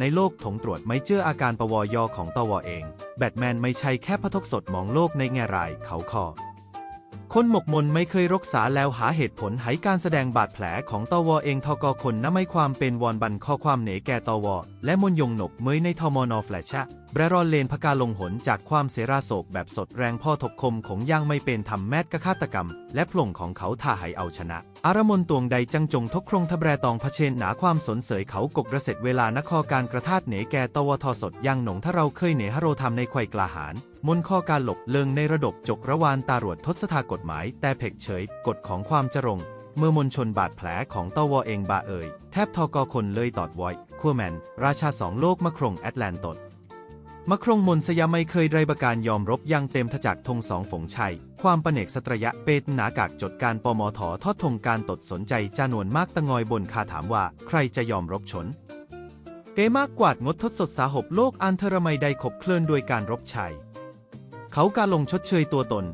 ในโลกถงตรวจไม่เจออาการปวอยอของตวเอง แบทแมนไม่ใช่แค่พะทกสดมองโลกในแง่รายเขาคอคนหมกมนไม่เคยรักษาแล้วหาเหตุผลให้การแสดงบาดแผลของตวเองทกคนนำไม่ความเป็นวอนบันข้อความเหนแก่ตวและมนยงหนกเมยในทมนอแฟลชะ แบรอนเลนพกาลงหนจากความเสราโศกแบบสดแรงพ่อถกคมของย่างไม่เป็นทำแมดกะฆาตกรรม และพลงของเขาท่าให้เอาชนะ อารมนตวงใดจังจงทกครงทะแบรตองเผชิญหนาความสนเสยเขากกระเสร็จเวลานคอการกระทาดเหนแกตวทสดย่างหนงถ้าเราเคยเหนฮโรทำในไขวกลาหารมนข้อการหลบเลิงในระดบจกระวานตารวจทศทากฎหมาย แต่เผกเฉยกฎของความจรงเมื่อมนชนบาดแผลของตวเองบาเอ่ยแทบทอกอคนเลยตอดวอยคัวแมน ราชาสองโลกมะครงแอตแลนตด มะครงมนสยามไม่เคยไรประการยอมรบยังเต็มทจากทงสองฝงชัย ความประเนกสตรยะเปตหนากากจดการปมททอดทงการตดสนใจจานวนมากตะงอยบนคาถามว่า ใครจะยอมรบชน เกมากกวาดงดทดสดสาหบโลกอันเทรมัยใดขบเคลื่อนด้วยการรบชัย เขาการลงชดเชยตัวตน